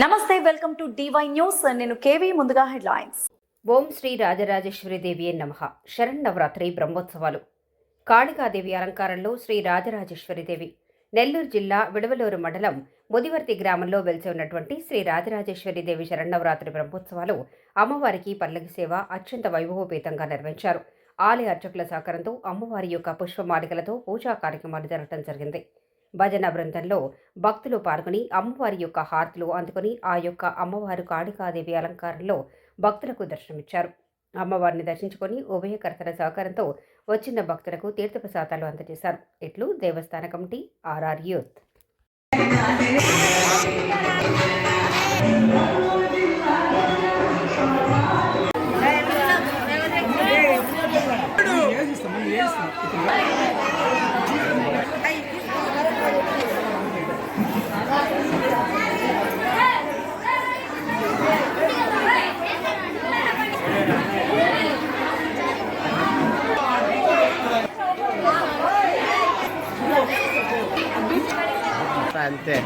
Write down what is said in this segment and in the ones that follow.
నమస్తే welcome to DY news నేను KV ముందుగా హెడ్లైన్స్. ఓం శ్రీ రాజరాజేశ్వరి దేవి నమ. శరన్నవరాత్రి బ్రహ్మోత్సవాలు. కాళికాదేవి అలంకారంలో శ్రీ రాజరాజేశ్వరి దేవి. నెల్లూరు జిల్లా విడవలూరు మండలం ముదివర్తి గ్రామంలో వెలిసి ఉన్నటువంటి శ్రీ రాజరాజేశ్వరి దేవి శరన్నవరాత్రి బ్రహ్మోత్సవాలు అమ్మవారికి పల్లకి సేవ అత్యంత వైభవోపేతంగా నిర్వహించారు. ఆలయ అర్చకుల సహకారంతో అమ్మవారి యొక్క పుష్పమాలికలతో పూజా కార్యక్రమాలు జరగడం జరిగింది. భజన బృందంలో భక్తులు పాల్గొని అమ్మవారి యొక్క హారతులు అందుకొని ఆ యొక్క అమ్మవారు కాళికాదేవి అలంకారంలో భక్తులకు దర్శనమిచ్చారు. అమ్మవారిని దర్శించుకొని ఉభయకర్తల సహకారంతో వచ్చిన భక్తులకు తీర్థప్రసాదాలు అందజేశారు. ఇట్లు దేవస్థాన కమిటీ ఆర్ఆర్ యూత్. adelante.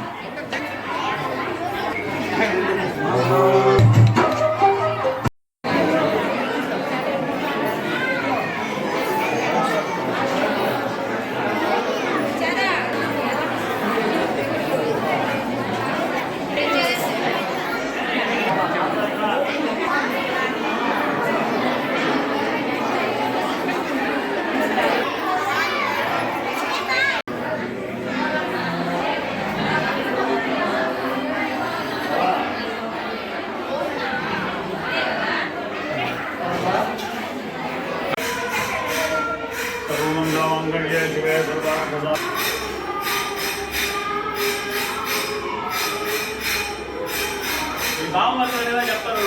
సర్వమంగళమాంగళ్యే శివే సర్వార్థదా ఈ భావమతులు ఏదో చెప్తారు.